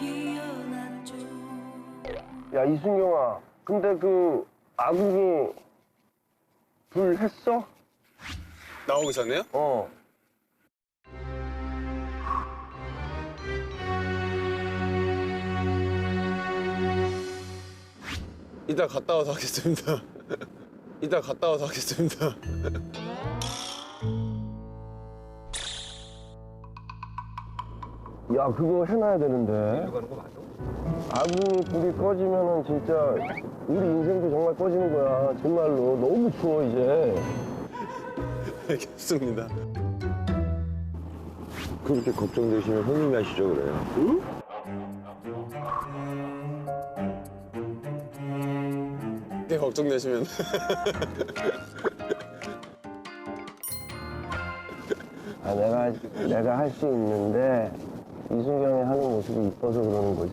피어났죠 야 이순경아 근데 그 아궁이 불 했어? 나오기 전에요? 어 이따 갔다 와서 하겠습니다. 이따 갔다 와서 하겠습니다. 야 그거 해놔야 되는데 아궁이 불이 꺼지면은 진짜 우리 인생도 정말 꺼지는 거야 정말로 너무 추워 이제 알겠습니다. 그렇게 걱정되시면 형님이 하시죠 그래요. 네, 걱정되시면. 아 내가 내가 할 수 있는데 이순경이 하는 모습이 이뻐서 그러는 거지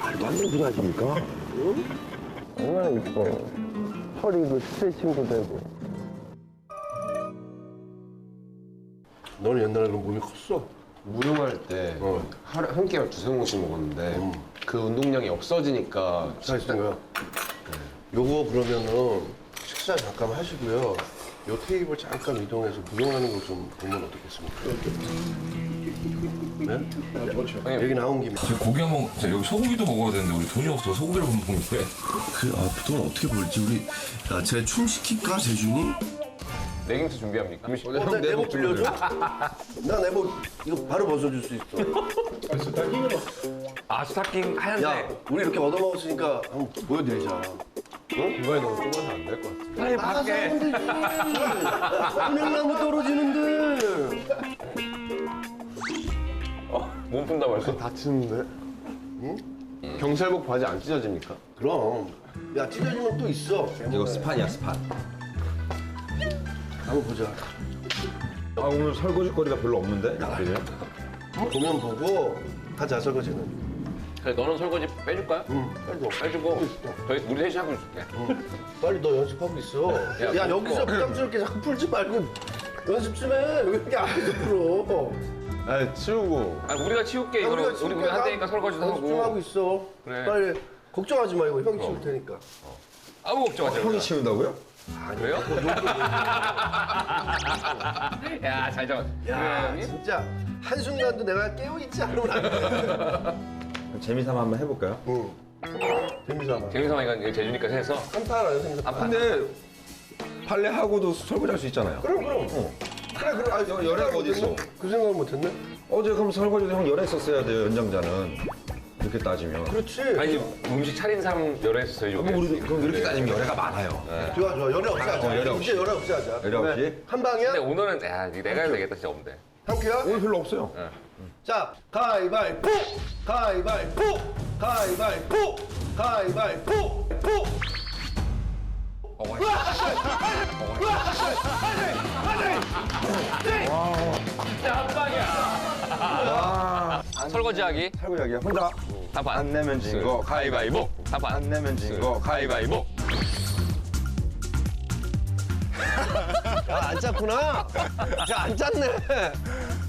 말도 안 되는 소리 하십니까? 얼마나 이뻐 허리도 스트레칭도 되고 너는 옛날에 그럼 몸이 컸어? 무용할 때 하루 한 끼를 두세 번씩 먹었는데 그 운동량이 없어지니까 잘 있는 거야. 요거 그러면은 식사 잠깐 하시고요. 요 테이블 잠깐 이동해서 무용하는 거좀 보면 어떻겠습니까? 네? 얘기 나온 김에 저 고기 한번 자, 여기 소고기도 먹어야 되는데 우리 돈이 없어 서 소고기를 못 먹는데 그, 아, 돈 어떻게 벌지? 우리, 야, 쟤춤 시킬까, 재준이? 레깅스 준비합니까? 어, 나 내복 빌려줘? 나 내복 이거 바로 벗어줄 수 있어. 아 스타킹 하얀색 야, 우리 이렇게 얻어먹었으니까 한번 보여드리자. 이번에 너무 좁아서 안될 것 같아 요. 빨리 밖에 한명나무 떨어지는데. 몸 푼다 벌써 다치는데? 경찰복 바지 안 찢어집니까? 그럼. 야, 찢어지면 또 있어. 이거 스판이야 스판. 한번 보자. 아 오늘 설거지 거리가 별로 없는데? 그죠? 보면 보고 하자, 설거지는. 그래 너는 설거지 빼줄까요? 응, 빨리 빼주고 저희 우리 셋이 하고 있을게 빨리 너 연습하고 있어. 야, 야, 여기서. 부담스럽게 자꾸 풀지 말고 연습 좀 해. 왜 이렇게 앞에서 풀어? 아 치우고. 아 우리가 치울게 야, 지금 우리 그냥 한다니까 설거지도 연습 좀 하고 하고 있어. 그래. 빨리 걱정하지 말고 형이 치울 테니까. 아무 걱정 마세요 형이 치운다고요? 그래요? 야 잘 잡았어 야, 그래? 진짜 한순간도 내가 깨어있지 않으면 안 돼. 재미삼아 한번 해볼까요? 응. 재미삼아. 재민상이가 재주니까 해서 안 생겼다. 아 근데 빨래하고도 설거지 할 수 있잖아요. 그럼, 그럼. 그래 그래. 아 여- 열애가 어디 있어? 그 생각을 못했네? 어제 그럼 설거지도 형 열애 썼어야 돼요 연장자는. 이렇게 따지면. 그렇지. 아니 음식 차린 사람 열애 했어요 그럼 우리 그럼 이렇게 따지면 열애가 많아요. 좋아, 좋아. 열애 없이 하자. 어, 열애 없이. 이제 열애 없이 하자. 열애 없이? 네. 한 방이야? 근데 오늘은 야 내가 해야 되겠다 진짜 없는데 한 큐야? 오늘 별로 없어요. 자, 가위바위보! 가위바위보! 가위바위보! 가위바위보! 보! 설거지하기 설거지하기야 혼자 다반 안 내면 진 거 가위바위보. 다반 안 내면 진 거 가위바위보. 야, 안 짰구나? 야, 안 짰네.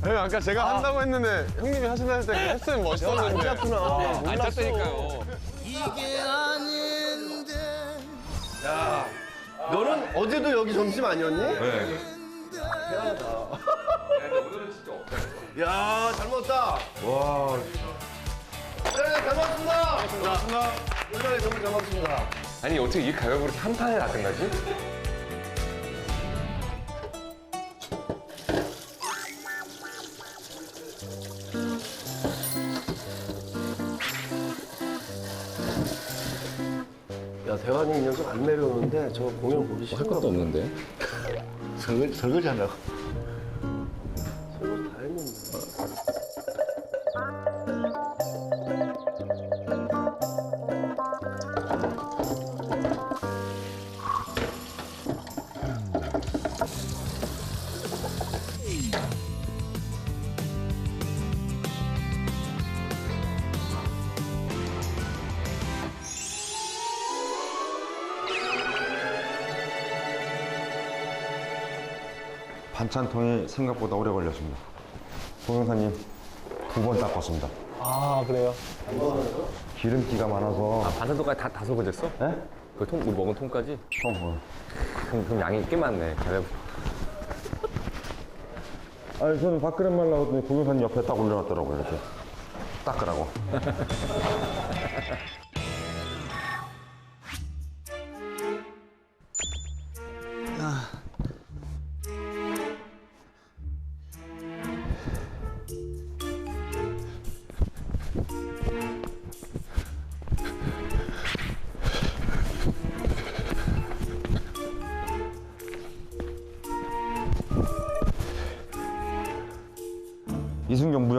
형 아까 제가 한다고 했는데 형님이 하신다 할 때 했으면 안 멋있었는데. 짰구나. 안. 짰다니까요 너는 어제도 여기 점심 아니었니? 네. 야, 잘 먹었다. 와. 네, 잘 먹었습니다. 잘 먹었습니다. 오랜만에 점심 잘 먹었습니다. 아니 어떻게 이 가격으로 한 판에 낫던 거지? 야, 대환이 이 녀석 안 내려오는데 저 공연 보기 싫어. 할 것도 없는데? 설거지, 설거지 하려고. 반찬통이 생각보다 오래 걸렸습니다. 동영사님 두 번 닦았습니다. 아 그래요? 기름기가 많아서 반찬통까지 다, 다 설거졌어? 네? 그 통, 우리 먹은 통까지? 처음 보여. 그럼, 그럼 양이 꽤 많네. 아니 저는 밥그릇만 나오더니 고명사님 옆에 딱 올려놨더라고요 이렇게 닦으라고.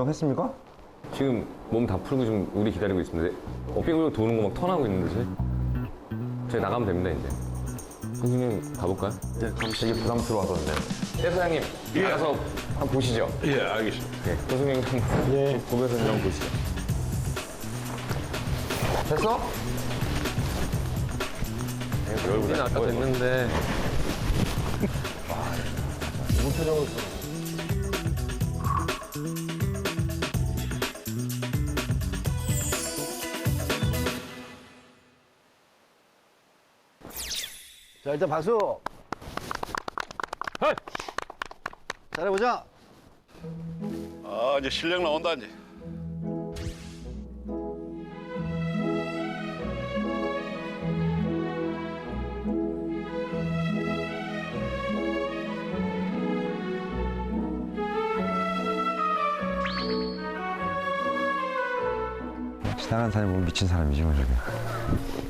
무용했습니까? 지금 몸 다 풀고 지금 우리 기다리고 있습니다. 어깨굴 도는 거 막 턴하고 있는데 저희? 저희 나가면 됩니다 이제. 선생님 가볼까요? 네, 되게 부담스러워하던데. 태 사장님 알아서 한번 보시죠. 예, 알겠습니다. 네, 선생님 한번 예. 고배선님 한번 보시죠. 됐어? 네, 얼굴이 아까 됐는데 자 일단 박수. 잘해보자. 아 이제 실력 나온다 이제. 지나간 사람이 보면 미친 사람이지 뭐 저게.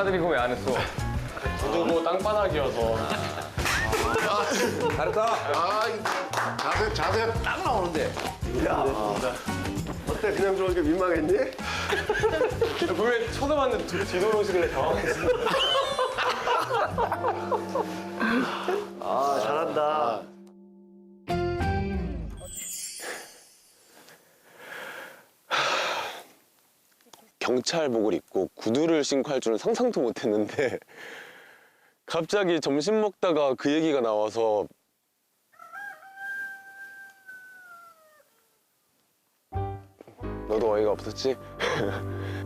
따드리고 왜 안 했어? 도두고 땅바닥이어서 아, 자세, 자세가 딱 나오는데. 야, 어때? 그냥 좋으니까 민망했니? 분명히 쳐다봤는데 뒤- 뒤돌아오시길래 당황했어 아 잘한다. 경찰복을 입고 구두를 신고 할 줄은 상상도 못했는데 갑자기 점심 먹다가 그 얘기가 나와서 너도 어이가 없었지?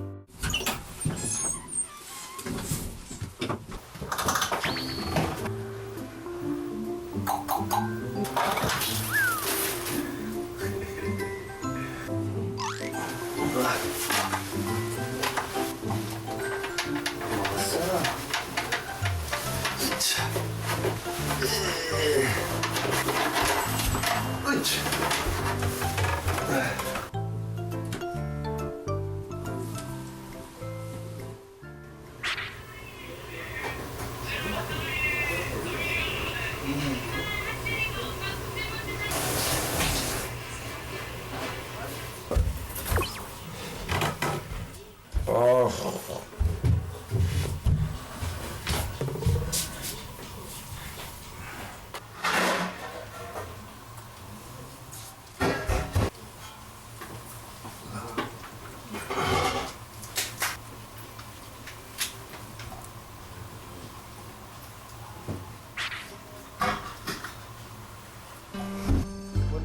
Ui.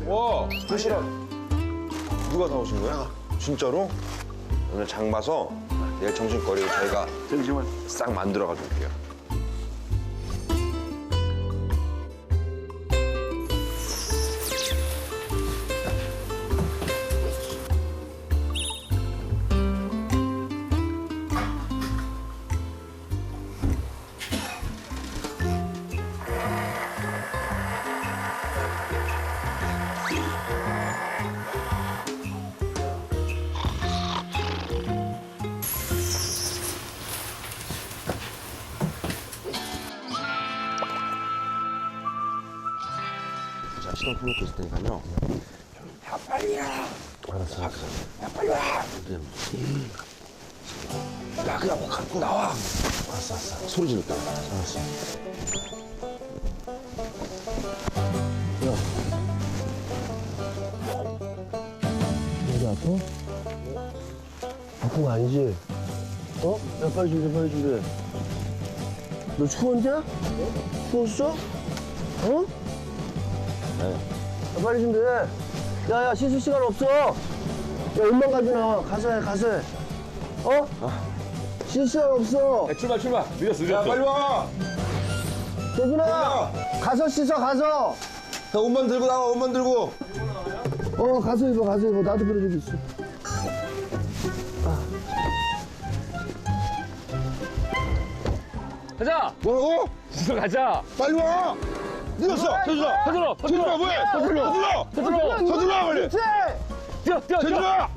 와 도시락 누가 사오신 거야? 진짜로? 오늘 장 봐서 내일 점심거리로 저희가 점심을 싹 만들어 가줄게요. 시간 풀놓고 있을 테니까요. 야 빨리야. 알았어 알았어. 야 빨리 와. 음. 야 그냥 갖고 나와. 알았어 알았어. 소리 지를게. 알았어. 여기 아파? 아픈 거 아니지? 어? 야, 빨리 준비해, 빨리 준비해. 너 추웠냐? 추웠어? 어? 야, 빨리 준비해. 야, 야, 씻을 시간 없어. 야, 옷만 가지나. 가서 해, 가서 해. 어? 씻을 시간 없어. 출발 출발. 늦었어 야 빨리 와. 재준아! 가서 씻어, 가서! 야 옷만 들고 나와 옷만 들고. 어, 가서 입어, 가서 입어. 나도 그런 적 있어. 가자. 뭐라고? 진짜 가자. 빨리 와. 늦었어. 서준아. 서준아. 서준아 뭐해? 서준아. 서준아. 서준아 빨리. 뛰어 뛰어 뛰어. 서준아.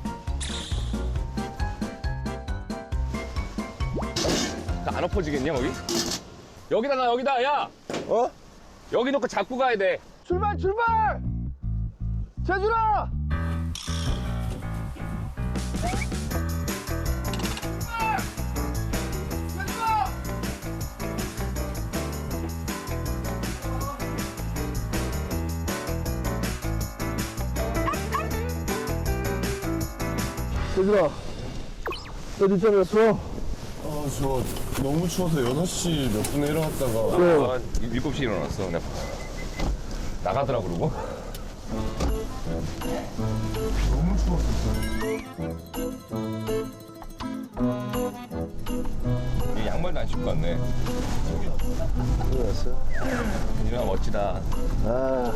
안 엎어지겠냐 거기? 여기다 나 여기다 야. 어? 여기 놓고 잡고 가야 돼. 출발, 출발! 재준아! 재준아, 너 늦잠 잤어? 아, 저 너무 추워서 6시 몇 분에 일어났다가 아, 7시 일어났어. 그냥 나가더라 그러고. 너무 양말도 안 신고 왔네. 일어났어? 민준아 멋지다. 아.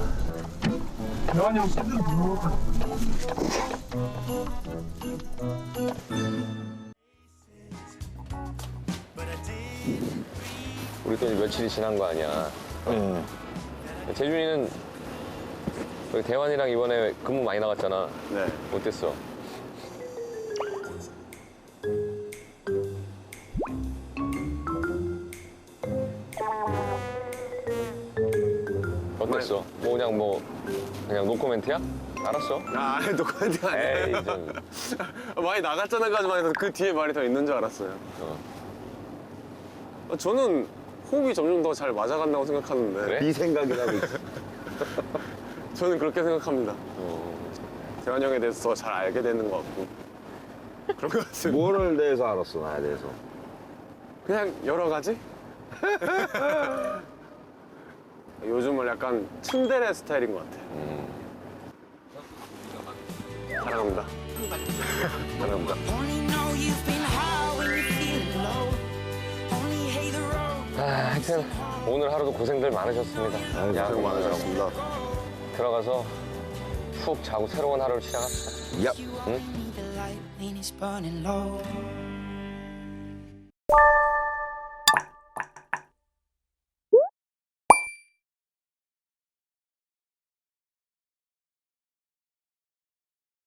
우리 또 며칠이 지난 거 아니야. 재준이는 여기 대환이랑 이번에 근무 많이 나갔잖아. 네. 어땠어? 그냥 뭐 그냥 노코멘트야? 알았어. 아, 아니, 노코멘트가 에이 아니에요. 좀 많이 나갔잖아까지만 해서 그 뒤에 말이 더 있는 줄 알았어요. 어, 저는 호흡이 점점 더 잘 맞아간다고 생각하는데 그래? 네 생각이라고 있어. 저는 그렇게 생각합니다. 대환 형에 대해서 더 잘 알게 되는 것 같고 그런 것 같습니다. 뭐를 대해서 알았어 나에 대해서. 그냥 여러 가지? 요즘은 약간 츤데레 스타일인 것 같아요. 사랑합니다. 사랑합니다. Only know you've been high when you're feeling low. Only hate the road. 아, 하여튼 오늘 하루도 고생들 많으셨습니다. 야, 고생 많으셨습니다. 들어가서 푹 자고 새로운 하루를 시작합시다. You only need the light when it's burning low.